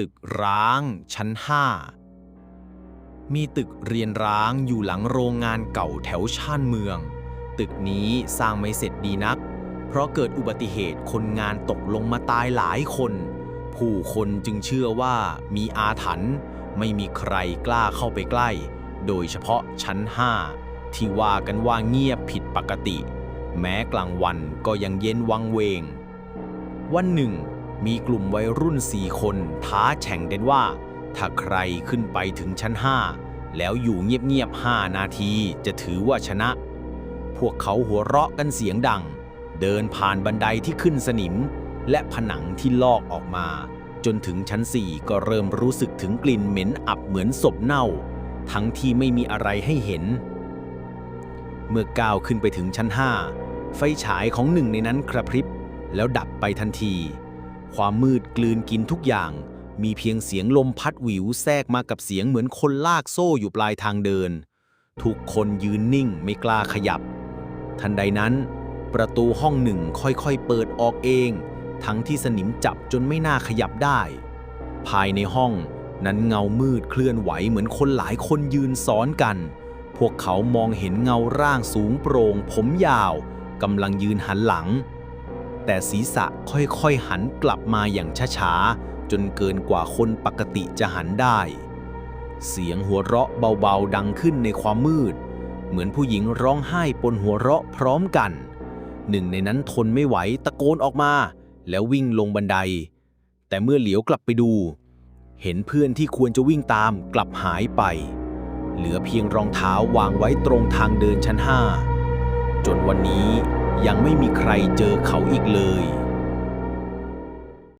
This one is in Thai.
ตึกร้าง ชั้นห้ามีตึกเรียนร้างอยู่หลังโรงงานเก่าแถวชานเมือง ตึกนี้สร้างไม่เสร็จดีนัก เพราะเกิดอุบัติเหตุคนงานตกลงมาตายหลายคน ผู้คนจึงเชื่อว่ามีอาถรรพ์ไม่มีใครกล้าเข้าไปใกล้ โดยเฉพาะชั้นห้าที่ว่ากันว่าเงียบผิดปกติ แม้กลางวันก็ยังเย็นวังเวง วันหนึ่ง มีกลุ่มวัยรุ่นสี่คนท้าแข่งกันว่า ถ้าใครขึ้นไปถึงชั้นห้าแล้วอยู่เงียบๆห้านาทีจะถือว่าชนะ พวกเขาหัวเราะกันเสียงดัง เดินผ่านบันไดที่ขึ้นสนิม และผนังที่ลอกออกมา จนถึงชั้นสี่ก็เริ่มรู้สึกถึงกลิ่นเหม็นอับเหมือนศพเน่า ทั้งที่ไม่มีอะไรให้เห็น เมื่อก้าวขึ้นไปถึงชั้นห้าไฟฉายของหนึ่งในนั้นกระพริบ แล้วดับไปทันที ความมืดกลืนกินทุกอย่าง มีเพียงเสียงลมพัดหวิวแทรกมากับเสียงเหมือนคนลากโซ่อยู่ปลายทางเดิน ทุกคนยืนนิ่งไม่กล้าขยับ ทันใดนั้น ประตูห้องหนึ่งค่อยๆเปิดออกเอง ทั้งที่สนิมจับจนไม่น่าขยับได้ ภายในห้องนั้นเงามืดเคลื่อนไหวเหมือนคนหลายคนยืนซ้อนกัน พวกเขามองเห็นเงาร่างสูงโปร่งผมยาวกำลังยืนหันหลัง แต่ศีรษะค่อยๆหันกลับมาอย่างช้าๆ จนเกินกว่าคนปกติจะหันได้ เสียงหัวเราะเบาๆดังขึ้นในความมืด เหมือนผู้หญิงร้องไห้ปนหัวเราะพร้อมกัน หนึ่งในนั้นทนไม่ไหวตะโกนออกมา แล้ววิ่งลงบันได แต่เมื่อเหลียวกลับไปดู เห็นเพื่อนที่ควรจะวิ่งตามกลับหายไป เหลือเพียงรองเท้าวางไว้ตรงทางเดินชั้นห้าจนวันนี้ ยังไม่มีใครเจอเขาอีกเลย